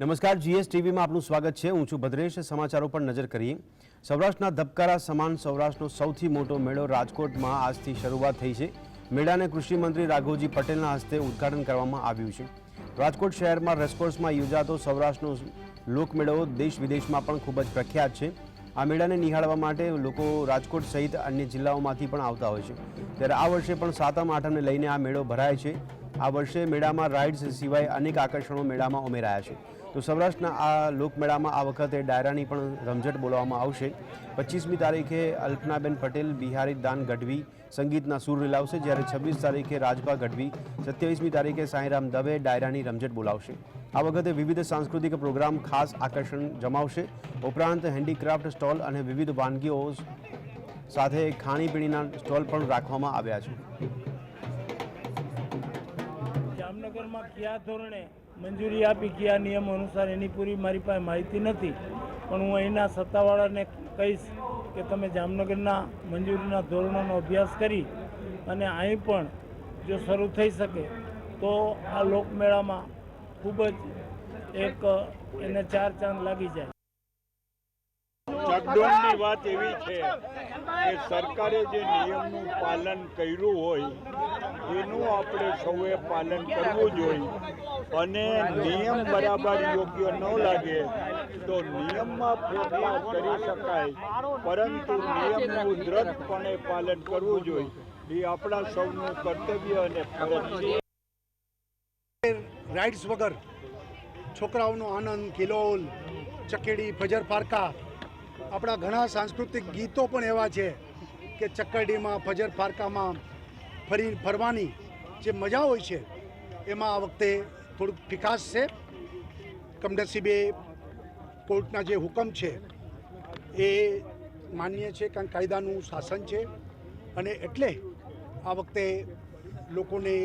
નમસ્કાર જીએસ ટીવીમાં આપનું સ્વાગત છે. હું છું ભદ્રેશ. સમાચારો પર નજર કરીએ. સૌરાષ્ટ્રના ધબકારા સમાન સૌરાષ્ટ્રનો સૌથી મોટો મેળો રાજકોટમાં આજથી શરૂઆત થઈ છે. મેળાને કૃષિમંત્રી રાઘવજી પટેલના હસ્તે ઉદ્ઘાટન કરવામાં આવ્યું છે. રાજકોટ શહેરમાં રેસકોર્સમાં યોજાતો સૌરાષ્ટ્રનો લોકમેળો દેશ વિદેશમાં પણ ખૂબ જ પ્રખ્યાત છે. આ મેળાને નિહાળવા માટે લોકો રાજકોટ સહિત અન્ય જિલ્લાઓમાંથી પણ આવતા હોય છે. ત્યારે આ વર્ષે પણ સાતમ, આઠમને લઈને આ મેળો ભરાય છે. આ વર્ષે મેળામાં રાઇડ્સ સિવાય અનેક આકર્ષણો મેળામાં ઉમેરાયા છે. તો સૌરાષ્ટ્રના આ લોકમેળામાં આ વખતે ડાયરાની પણ રમઝટ બોલાવવામાં આવશે. પચીસમી તારીખે અલ્પનાબેન પટેલ, બિહારી દાન ગઢવી સંગીતના સૂર રીલાવશે. જ્યારે છવ્વીસ તારીખે રાજભા ગઢવી, સત્યાવીસમી તારીખે સાંઈરામ દવે ડાયરાની રમઝટ બોલાવશે. આ વખતે વિવિધ સાંસ્કૃતિક પ્રોગ્રામ ખાસ આકર્ષણ જમાવશે. ઉપરાંત હેન્ડીક્રાફ્ટ સ્ટોલ અને વિવિધ વાનગીઓ સાથે ખાણીપીણીના સ્ટોલ પણ રાખવામાં આવ્યા છે. જામનગરમાં કયા ધોરણે મંજૂરી આપી, કયા નિયમ અનુસાર એની પૂરી મારી પાસે માહિતી નથી. પણ હું અહીંના સત્તાવાળાને કહીશ કે તમે જામનગરના મંજૂરીના ધોરણોનો અભ્યાસ કરી અને અહીં પણ જો શરૂ થઈ શકે, તો આ લોકમેળામાં ખૂબ જ એક એને ચાર ચાંદ લાગી જાય. લોકડાઉનની વાત એવી છે કે સરકારે જે નિયમનું પાલન કર્યું હોય એનું આપણે સૌએ પાલન કરવું જોઈએ. અને નિયમ બરાબર યોગ્ય ન લાગે તો નિયમમાં ફેરફાર કરી શકાય. પરંતુ નિયમનું દ્રઢપણે પાલન કરવું જોઈએ. એ આપણા સૌનું કર્તવ્ય અને ફરજ છે. રાઇડ્સ વગર છોકરાઓનો આનંદ કિલોલ ચકેડી, ફજર પારકા આપણા ઘણા સાંસ્કૃતિક ગીતો પણ એવા છે કે ચકરડીમાં, ફજર પારકામાં ફરી ફરવાની જે મજા હોય છે, એમાં આ વખતે થોડુંક ફિકાસ છે. કમનસીબે કોર્ટના જે હુકમ છે, એ માન્ય છે કારણ કાયદાનું શાસન છે. અને એટલે આ વખતે લોકોને